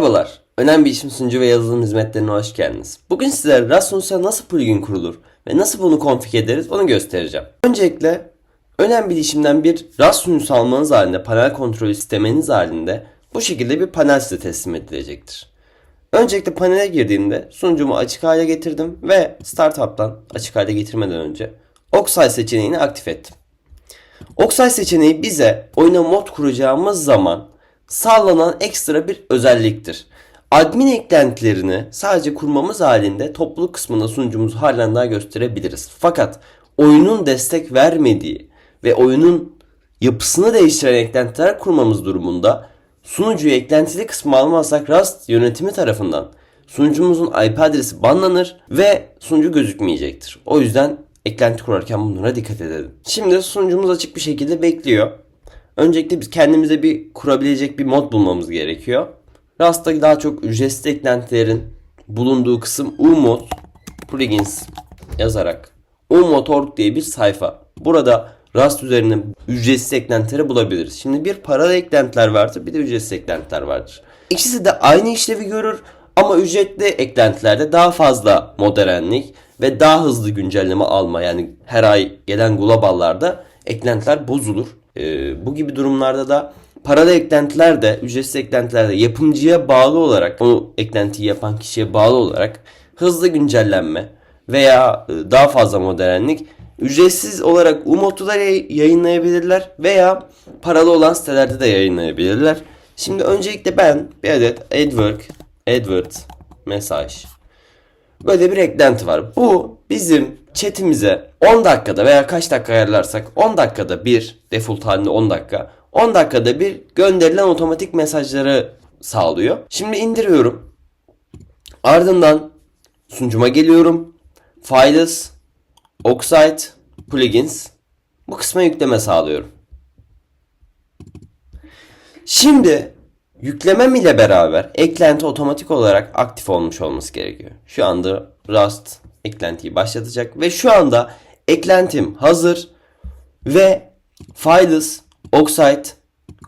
Merhabalar. Önemli bir işim sunucu ve yazılım hizmetlerine hoş geldiniz. Bugün size Rasunus'a nasıl plugin kurulur ve nasıl bunu config ederiz onu göstereceğim. Öncelikle önemli bir işimden bir Rasunus almanız halinde, panel kontrolü sisteminiz halinde bu şekilde bir panel size teslim edilecektir. Öncelikle panele girdiğimde sunucumu açık hale getirdim ve Startup'tan açık hale getirmeden önce Oxide seçeneğini aktif ettim. Oxide seçeneği bize oyuna mod kuracağımız zaman sağlanan ekstra bir özelliktir. Admin eklentilerini sadece kurmamız halinde topluluk kısmında sunucumuzu halen daha gösterebiliriz. Fakat oyunun destek vermediği ve oyunun yapısını değiştiren eklentiler kurmamız durumunda sunucuyu eklentili kısmı almazsak Rust yönetimi tarafından sunucumuzun IP adresi banlanır ve sunucu gözükmeyecektir. O yüzden eklenti kurarken bunlara dikkat edelim. Şimdi sunucumuz açık bir şekilde bekliyor. Öncelikle biz kendimize bir kurabilecek bir mod bulmamız gerekiyor. Rust'ta daha çok ücretsiz eklentilerin bulunduğu kısım umod plugins yazarak umod.org diye bir sayfa. Burada Rust üzerine ücretsiz eklentileri bulabiliriz. Şimdi bir paralı eklentiler vardır bir de ücretsiz eklentiler vardır. İkisi de aynı işlevi görür ama ücretli eklentilerde daha fazla modernlik ve daha hızlı güncelleme alma yani her ay gelen globallarda eklentiler bozulur. Ee, bu gibi durumlarda da paralı eklentiler de ücretsiz eklentiler de yapımcıya bağlı olarak o eklentiyi yapan kişiye bağlı olarak hızlı güncellenme veya e, daha fazla modernlik ücretsiz olarak Umut'ta da yayınlayabilirler veya paralı olan sitelerde de yayınlayabilirler. Şimdi öncelikle ben bir adet AdWork, AdWord mesaj böyle bir eklenti var. Bu bizim chatimize 10 dakikada veya kaç dakika ayarlarsak 10 dakikada bir default halinde 10 dakika 10 dakikada bir gönderilen otomatik mesajları sağlıyor. Şimdi indiriyorum. Ardından sunucuma geliyorum. Files, Oxide, Plugins. Bu kısma yükleme sağlıyorum. Şimdi yüklemem ile beraber eklenti otomatik olarak aktif olmuş olması gerekiyor. Şu anda Rust eklentiyi başlatacak ve şu anda eklentim hazır ve Files, Oxide,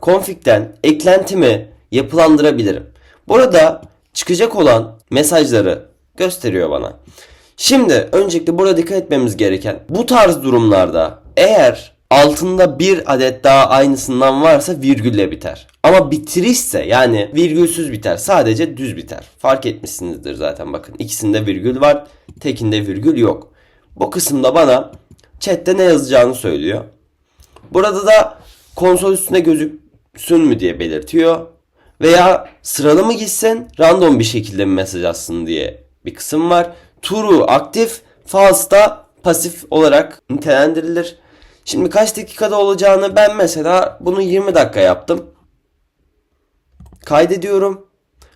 Config'den eklentimi yapılandırabilirim. Burada çıkacak olan mesajları gösteriyor bana. Şimdi öncelikle burada dikkat etmemiz gereken bu tarz durumlarda eğer altında bir adet daha aynısından varsa virgülle biter. Ama bitirişse yani virgülsüz biter. Sadece düz biter. Fark etmişsinizdir zaten bakın. ikisinde virgül var. Tekinde virgül yok. Bu kısımda bana chatte ne yazacağını söylüyor. Burada da konsol üstünde gözüksün mü diye belirtiyor. Veya sıralı mı gitsin random bir şekilde mi mesaj atsın diye bir kısım var. True aktif, false da pasif olarak nitelendirilir. Şimdi kaç dakikada olacağını ben mesela bunu 20 dakika yaptım. Kaydediyorum.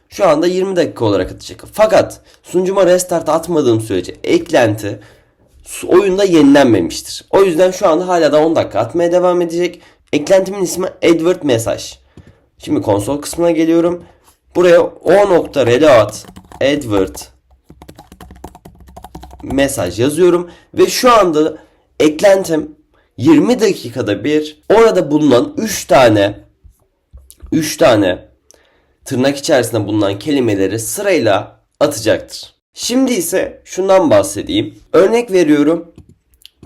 Şu anda 20 dakika olarak atacak. Fakat sunucuma restart atmadığım sürece eklenti oyunda yenilenmemiştir. O yüzden şu anda hala da 10 dakika atmaya devam edecek. Eklentimin ismi Edward Mesaj. Şimdi konsol kısmına geliyorum. Buraya o.reload Edward mesaj yazıyorum ve şu anda eklentim 20 dakikada bir orada bulunan 3 tane 3 tane tırnak içerisinde bulunan kelimeleri sırayla atacaktır. Şimdi ise şundan bahsedeyim. Örnek veriyorum.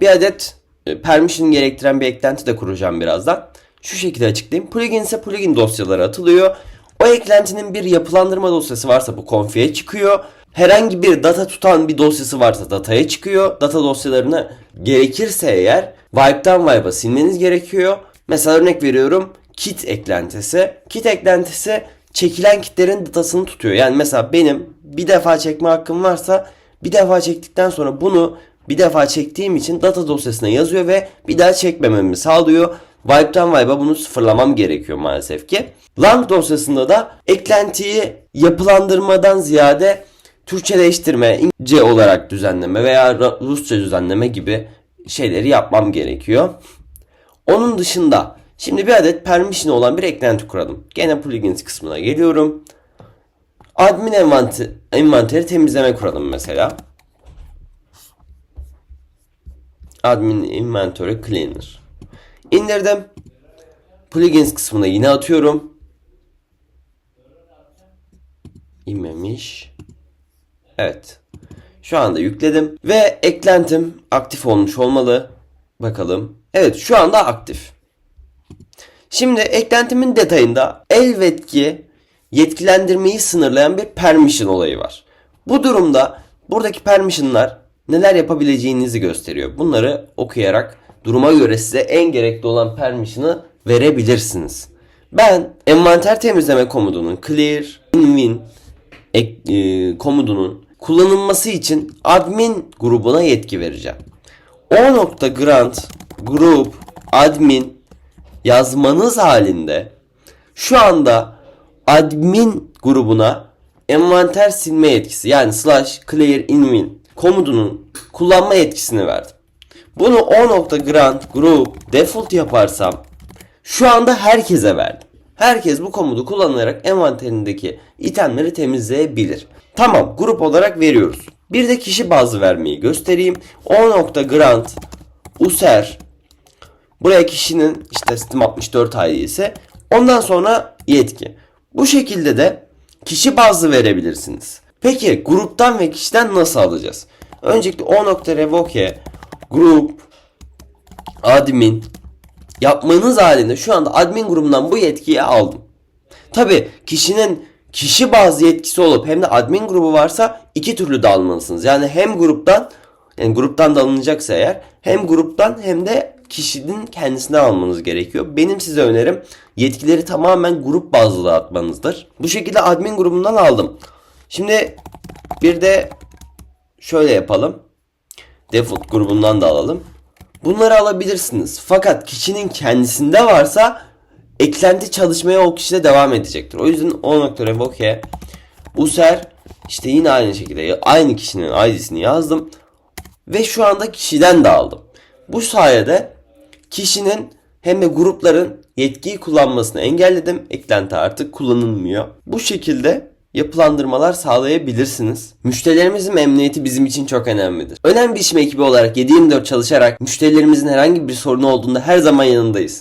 Bir adet e, permission gerektiren bir eklenti de kuracağım birazdan. Şu şekilde açıklayayım. Plugin ise plugin dosyaları atılıyor. O eklentinin bir yapılandırma dosyası varsa bu config'e çıkıyor. Herhangi bir data tutan bir dosyası varsa dataya çıkıyor. Data dosyalarını gerekirse eğer wipe'dan wipe'a silmeniz gerekiyor. Mesela örnek veriyorum kit eklentisi. Kit eklentisi çekilen kitlerin datasını tutuyor. Yani mesela benim bir defa çekme hakkım varsa bir defa çektikten sonra bunu bir defa çektiğim için data dosyasına yazıyor ve bir daha çekmememi sağlıyor. Wipe'dan wipe'a bunu sıfırlamam gerekiyor maalesef ki. Lang dosyasında da eklentiyi yapılandırmadan ziyade Türkçeleştirme, İngilizce olarak düzenleme veya Rusça düzenleme gibi şeyleri yapmam gerekiyor. Onun dışında şimdi bir adet permission olan bir eklenti kuralım. Gene plugins kısmına geliyorum. Admin envanteri temizleme kuralım mesela. Admin inventory cleaner. İndirdim. Plugins kısmına yine atıyorum. inmemiş. Evet. Şu anda yükledim ve eklentim aktif olmuş olmalı. Bakalım. Evet şu anda aktif. Şimdi eklentimin detayında elbetki yetkilendirmeyi sınırlayan bir permission olayı var. Bu durumda buradaki permission'lar neler yapabileceğinizi gösteriyor. Bunları okuyarak duruma göre size en gerekli olan permission'ı verebilirsiniz. Ben envanter temizleme komudunun clear in ek- e, komudunun kullanılması için admin grubuna yetki vereceğim. o.grant group admin yazmanız halinde şu anda admin grubuna envanter silme yetkisi yani slash clear inmin komudunun kullanma yetkisini verdim. Bunu o.grant group default yaparsam şu anda herkese verdim. Herkes bu komutu kullanarak envanterindeki itemleri temizleyebilir. Tamam grup olarak veriyoruz. Bir de kişi bazlı vermeyi göstereyim. o.grant user Buraya kişinin işte Steam 64 ID ise ondan sonra yetki. Bu şekilde de kişi bazlı verebilirsiniz. Peki gruptan ve kişiden nasıl alacağız? Öncelikle o.revoke grup admin yapmanız halinde şu anda admin grubundan bu yetkiyi aldım. Tabi kişinin kişi bazı yetkisi olup hem de admin grubu varsa iki türlü de almalısınız. Yani hem gruptan yani gruptan da alınacaksa eğer hem gruptan hem de kişinin kendisinden almanız gerekiyor. Benim size önerim yetkileri tamamen grup bazlı dağıtmanızdır. Bu şekilde admin grubundan aldım. Şimdi bir de şöyle yapalım. Default grubundan da alalım. Bunları alabilirsiniz. Fakat kişinin kendisinde varsa eklenti çalışmaya o kişide devam edecektir. O yüzden o.revoke user işte yine aynı şekilde aynı kişinin ID'sini yazdım ve şu anda kişiden de aldım. Bu sayede kişinin hem de grupların yetkiyi kullanmasını engelledim. Eklenti artık kullanılmıyor. Bu şekilde yapılandırmalar sağlayabilirsiniz. Müşterilerimizin memnuniyeti bizim için çok önemlidir. Önemli bir işim ekibi olarak 7-24 çalışarak müşterilerimizin herhangi bir sorunu olduğunda her zaman yanındayız.